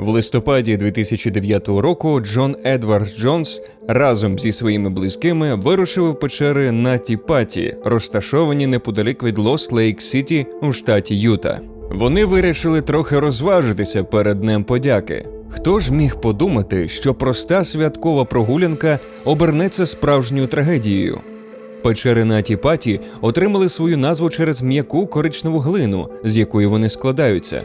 В листопаді 2009 року Джон Едвард Джонс разом зі своїми близькими вирушив у печери на Тіпаті, розташовані неподалік від Лос Лейк Сіті у штаті Юта. Вони вирішили трохи розважитися перед Днем подяки. Хто ж міг подумати, що проста святкова прогулянка обернеться справжньою трагедією? Печери на Тіпаті отримали свою назву через м'яку коричневу глину, з якої вони складаються.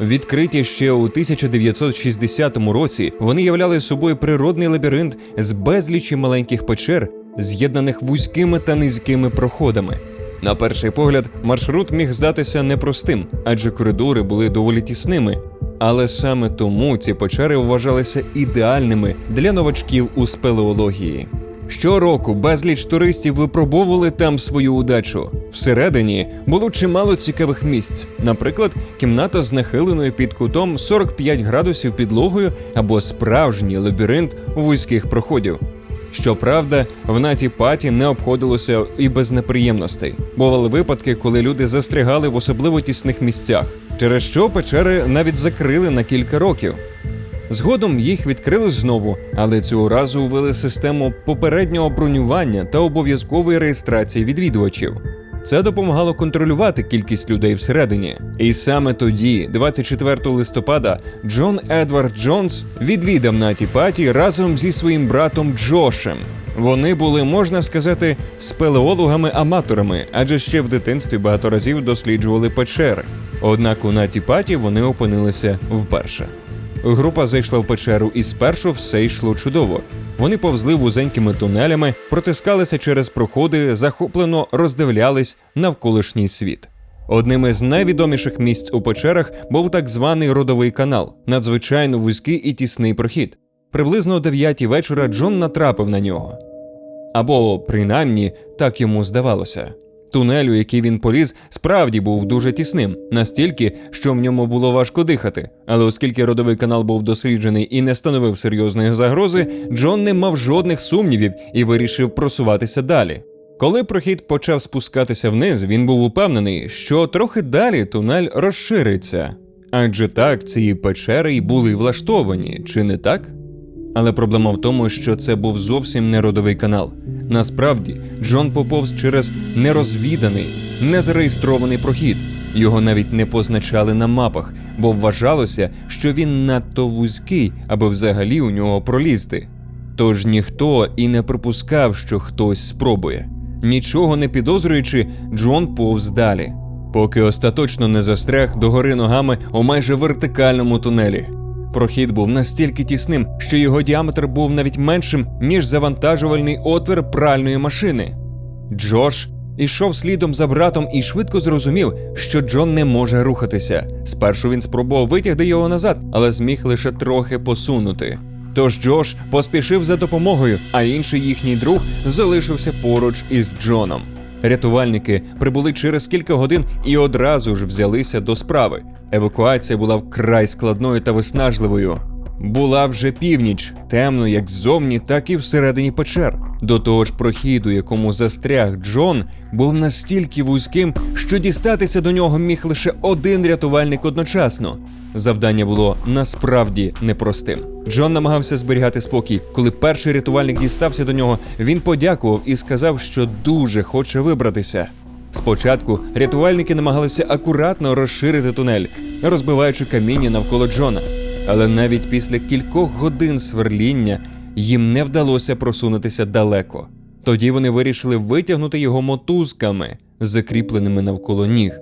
Відкриті ще у 1960 році вони являли собою природний лабіринт з безлічі маленьких печер, з'єднаних вузькими та низькими проходами. На перший погляд, маршрут міг здатися непростим, адже коридори були доволі тісними. Але саме тому ці печери вважалися ідеальними для новачків у спелеології. Щороку безліч туристів випробовували там свою удачу. Всередині було чимало цікавих місць, наприклад, кімната з нахиленою під кутом 45 градусів підлогою або справжній лабіринт вузьких проходів. Щоправда, в наті паті не обходилося і без неприємностей. Бували випадки, коли люди застрягали в особливо тісних місцях, через що печери навіть закрили на кілька років. Згодом їх відкрили знову, але цього разу ввели систему попереднього бронювання та обов'язкової реєстрації відвідувачів. Це допомагало контролювати кількість людей всередині. І саме тоді, 24 листопада, Джон Едвард Джонс відвідав Наті Паті разом зі своїм братом Джошем. Вони були, можна сказати, спелеологами-аматорами, адже ще в дитинстві багато разів досліджували печери. Однак у Наті Паті вони опинилися вперше. Група зайшла в печеру, і спершу все йшло чудово. Вони повзли вузенькими тунелями, протискалися через проходи, захоплено роздивлялись навколишній світ. Одним із найвідоміших місць у печерах був так званий родовий канал, надзвичайно вузький і тісний прохід. Приблизно о 9 вечора Джон натрапив на нього. Або, принаймні, так йому здавалося. Тунель, у який він поліз, справді був дуже тісним, настільки, що в ньому було важко дихати. Але оскільки родовий канал був досліджений і не становив серйозної загрози, Джон не мав жодних сумнівів і вирішив просуватися далі. Коли прохід почав спускатися вниз, він був упевнений, що трохи далі тунель розшириться. Адже так ці печери й були влаштовані, чи не так? Але проблема в тому, що це був зовсім не родовий канал. Насправді, Джон поповз через нерозвіданий, незареєстрований прохід. Його навіть не позначали на мапах, бо вважалося, що він надто вузький, аби взагалі у нього пролізти. Тож ніхто і не припускав, що хтось спробує. Нічого не підозрюючи, Джон повз далі, поки остаточно не застряг догори ногами у майже вертикальному тунелі. Прохід був настільки тісним, що його діаметр був навіть меншим, ніж завантажувальний отвір пральної машини. Джош ішов слідом за братом і швидко зрозумів, що Джон не може рухатися. Спершу він спробував витягти його назад, але зміг лише трохи посунути. Тож Джош поспішив за допомогою, а інший їхній друг залишився поруч із Джоном. Рятувальники прибули через кілька годин і одразу ж взялися до справи. Евакуація була вкрай складною та виснажливою. Була вже північ, темно як ззовні, так і всередині печер. До того ж, прохід, у якому застряг Джон, був настільки вузьким, що дістатися до нього міг лише один рятувальник одночасно. Завдання було насправді непростим. Джон намагався зберігати спокій. Коли перший рятувальник дістався до нього, він подякував і сказав, що дуже хоче вибратися. Спочатку рятувальники намагалися акуратно розширити тунель, розбиваючи каміння навколо Джона. Але навіть після кількох годин сверління їм не вдалося просунутися далеко. Тоді вони вирішили витягнути його мотузками, закріпленими навколо ніг.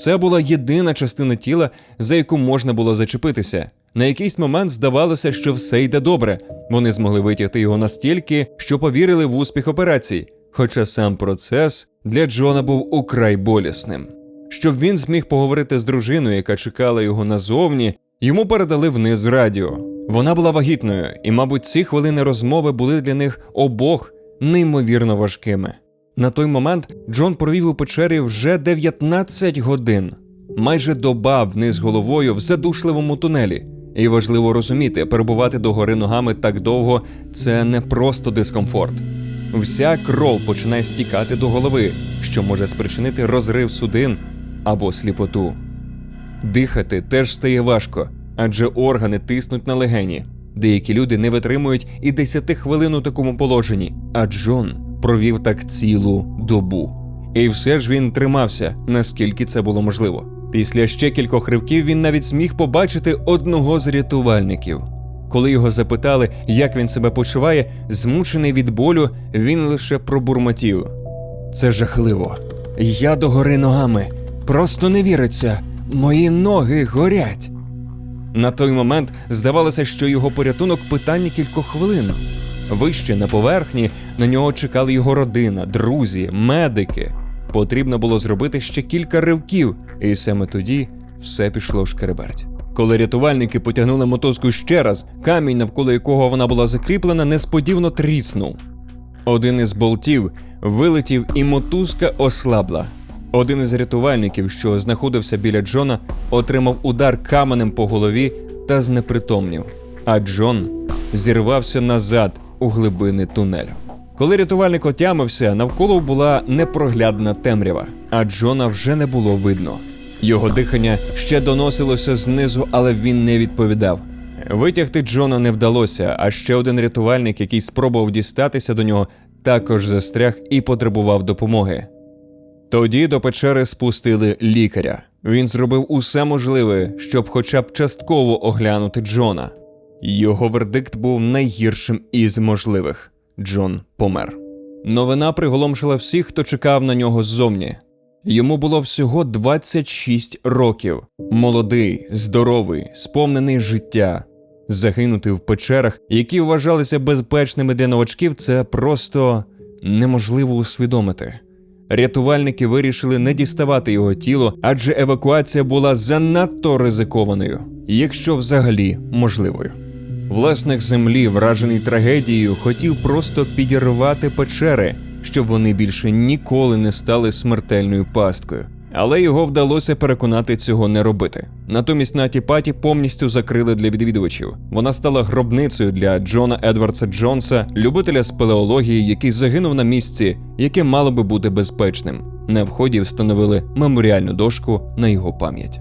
Це була єдина частина тіла, за яку можна було зачепитися. На якийсь момент здавалося, що все йде добре. Вони змогли витягти його настільки, що повірили в успіх операції. Хоча сам процес для Джона був украй болісним. Щоб він зміг поговорити з дружиною, яка чекала його назовні, йому передали вниз радіо. Вона була вагітною, і, мабуть, ці хвилини розмови були для них обох неймовірно важкими. На той момент Джон провів у печері вже 19 годин, майже доба вниз головою в задушливому тунелі. І важливо розуміти, перебувати догори ногами так довго це не просто дискомфорт. Вся кров починає стікати до голови, що може спричинити розрив судин або сліпоту. Дихати теж стає важко, адже органи тиснуть на легені. Деякі люди не витримують і 10 хвилин у такому положенні, а Джон провів так цілу добу. І все ж він тримався, наскільки це було можливо. Після ще кількох ривків він навіть зміг побачити одного з рятувальників. Коли його запитали, як він себе почуває, змучений від болю, він лише пробурмотів. Це жахливо. Я догори ногами. Просто не віриться. Мої ноги горять. На той момент здавалося, що його порятунок питання кількох хвилин. Вище на поверхні на нього чекали його родина, друзі, медики. Потрібно було зробити ще кілька ривків, і саме тоді все пішло шкереберть. Коли рятувальники потягнули мотузку ще раз, камінь, навколо якого вона була закріплена, несподівано тріснув. Один із болтів вилетів, і мотузка ослабла. Один із рятувальників, що знаходився біля Джона, отримав удар каменем по голові та знепритомнів. А Джон зірвався назад у глибини тунелю. Коли рятувальник отямився, навколо була непроглядна темрява, а Джона вже не було видно. Його дихання ще доносилося знизу, але він не відповідав. Витягти Джона не вдалося, а ще один рятувальник, який спробував дістатися до нього, також застряг і потребував допомоги. Тоді до печери спустили лікаря. Він зробив усе можливе, щоб хоча б частково оглянути Джона. Його вердикт був найгіршим із можливих. Джон помер. Новина приголомшила всіх, хто чекав на нього ззовні. Йому було всього 26 років. Молодий, здоровий, сповнений життя. Загинути в печерах, які вважалися безпечними для новачків, це просто неможливо усвідомити. Рятувальники вирішили не діставати його тіло, адже евакуація була занадто ризикованою, якщо взагалі можливою. Власник землі, вражений трагедією, хотів просто підірвати печери, щоб вони більше ніколи не стали смертельною пасткою. Але його вдалося переконати цього не робити. Натомість Наті Паті повністю закрили для відвідувачів. Вона стала гробницею для Джона Едвардса Джонса, любителя спелеології, який загинув на місці, яке мало би бути безпечним. На вході встановили меморіальну дошку на його пам'ять.